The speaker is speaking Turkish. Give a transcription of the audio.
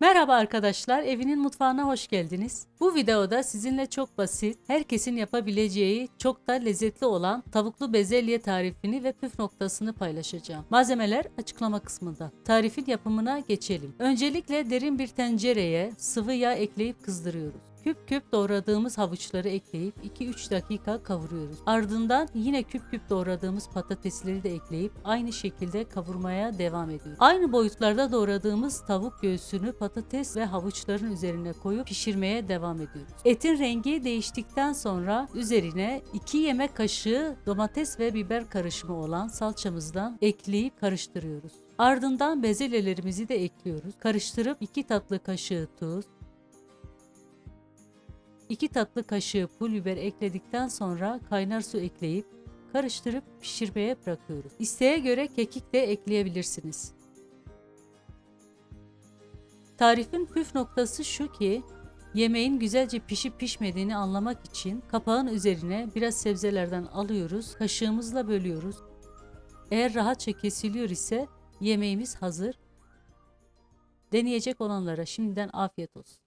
Merhaba arkadaşlar, evinin mutfağına hoş geldiniz. Bu videoda sizinle çok basit, herkesin yapabileceği, çok da lezzetli olan tavuklu bezelye tarifini ve püf noktasını paylaşacağım. Malzemeler açıklama kısmında. Tarifin yapımına geçelim. Öncelikle derin bir tencereye sıvı yağ ekleyip kızdırıyoruz. Küp küp doğradığımız havuçları ekleyip 2-3 dakika kavuruyoruz. Ardından yine küp küp doğradığımız patatesleri de ekleyip aynı şekilde kavurmaya devam ediyoruz. Aynı boyutlarda doğradığımız tavuk göğsünü patates ve havuçların üzerine koyup pişirmeye devam ediyoruz. Etin rengi değiştikten sonra üzerine 2 yemek kaşığı domates ve biber karışımı olan salçamızdan ekleyip karıştırıyoruz. Ardından bezelyelerimizi de ekliyoruz. Karıştırıp 2 tatlı kaşığı tuz, 2 tatlı kaşığı pul biber ekledikten sonra kaynar su ekleyip karıştırıp pişirmeye bırakıyoruz. İsteğe göre kekik de ekleyebilirsiniz. Tarifin püf noktası şu ki yemeğin güzelce pişip pişmediğini anlamak için kapağın üzerine biraz sebzelerden alıyoruz, kaşığımızla bölüyoruz. Eğer rahatça kesiliyor ise yemeğimiz hazır. Deneyecek olanlara şimdiden afiyet olsun.